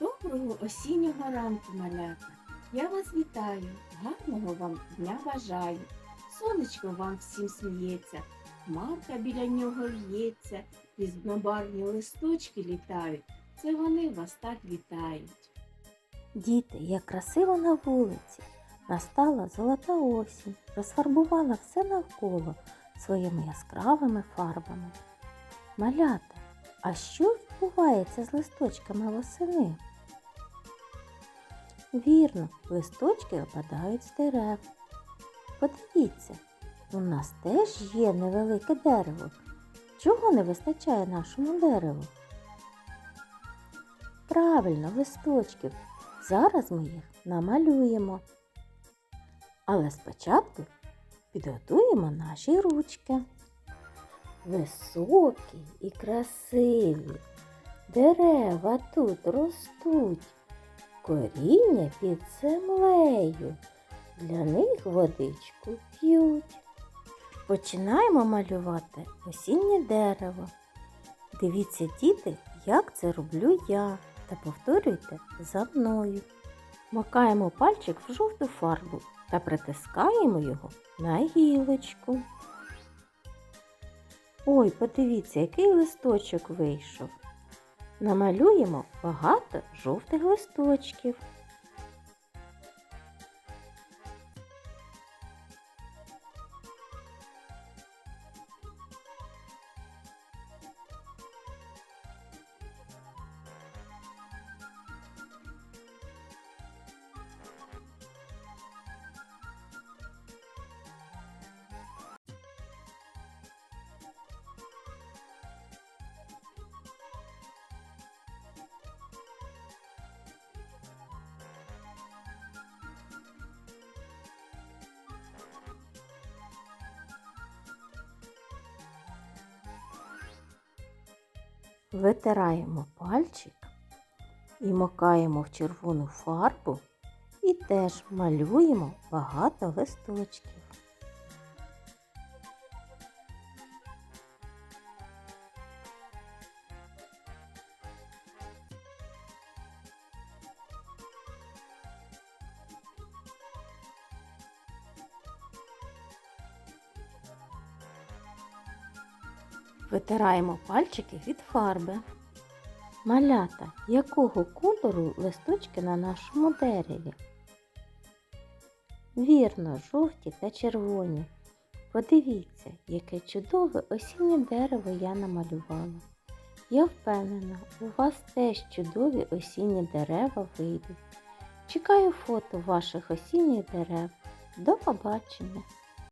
Доброго осіннього ранку, малята! Я вас вітаю, гарного вам дня бажаю. Сонечко вам всім сміється, хмарка біля нього в'ється, різнобарвні листочки літають. Це вони вас так вітають. Діти, як красиво на вулиці. Настала золота осінь, розфарбувала все навколо своїми яскравими фарбами. Малята, а що відбувається з листочками восени? Вірно, листочки опадають з дерев. Подивіться, у нас теж є невелике дерево. Чого не вистачає нашому дереву? Правильно, листочків. Зараз ми їх намалюємо. Але спочатку підготуємо наші ручки. Високі і красиві. Дерева тут ростуть. Коріння під землею. Для них водичку п'ють. Починаємо малювати осіннє дерево. Дивіться, діти, як це роблю я, та повторюйте за мною. Макаємо пальчик в жовту фарбу та притискаємо його на гілочку. Ой, подивіться, який листочок вийшов. Намалюємо багато жовтих листочків. Витираємо пальчик і макаємо в червону фарбу і теж малюємо багато листочків. Витираємо пальчики від фарби. Малята, якого кольору листочки на нашому дереві? Вірно, жовті та червоні. Подивіться, яке чудове осіннє дерево я намалювала. Я впевнена, у вас теж чудові осінні дерева вийдуть. Чекаю фото ваших осінніх дерев. До побачення!